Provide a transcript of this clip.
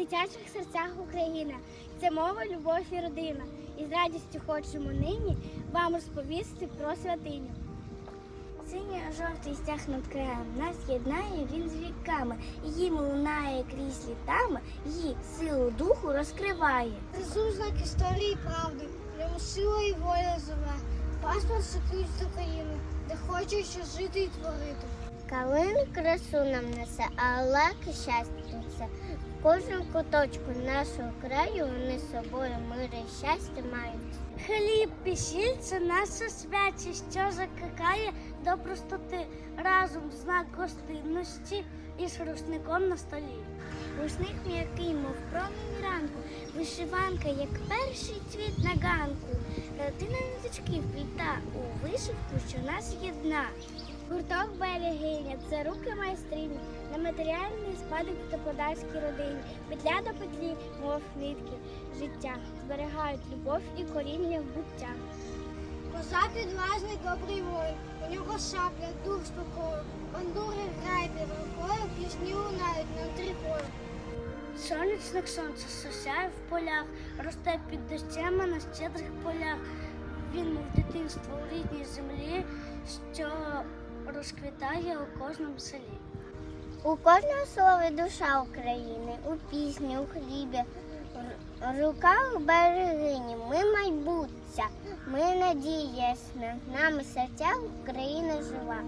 дитячих серцях Україна. Це мова, любов і родина. І з радістю хочемо нині вам розповісти про святиню. Синій жовтий стяг над краєм нас єднає він з віками. Її лунає крізь літами, її силу духу розкриває. Це знак історії і правди, в ньому сила і воля живе. Паспорт ключ до країни, де хоче ще жити і творити. Калин красу нам несе, а лаки щастя несе. В кожному куточку нашого краю вони з собою мир і щастя мають. Хліб і сіль – це наша святість, що закликає до простоти. Разом знак гостинності із рушником на столі. Рушник м'який, мов промінь ранку, вишиванка, як перший цвіт на ганку. Родина ниточки впліта у вишивку, що нас єдна. Гурток берегиня це руки майстрині, нематеріальний спадок господарській родині, петля до петлі, мов нитки, життя, зберігають любов і коріння в буття. Козак відважний добрий воїн, у нього шапля, дух спокою, бандури грає під рукою, пісні лунають на три полі. Сонячник сонце сосяє в полях, росте під дощами на щедрих полях. Він, мов дитинство у рідній землі, що розквітає у кожному селі. У кожного слова душа України, у пісні, у хлібі, в руках берегині. Ми майбуття, ми надія нами серця Україна жива.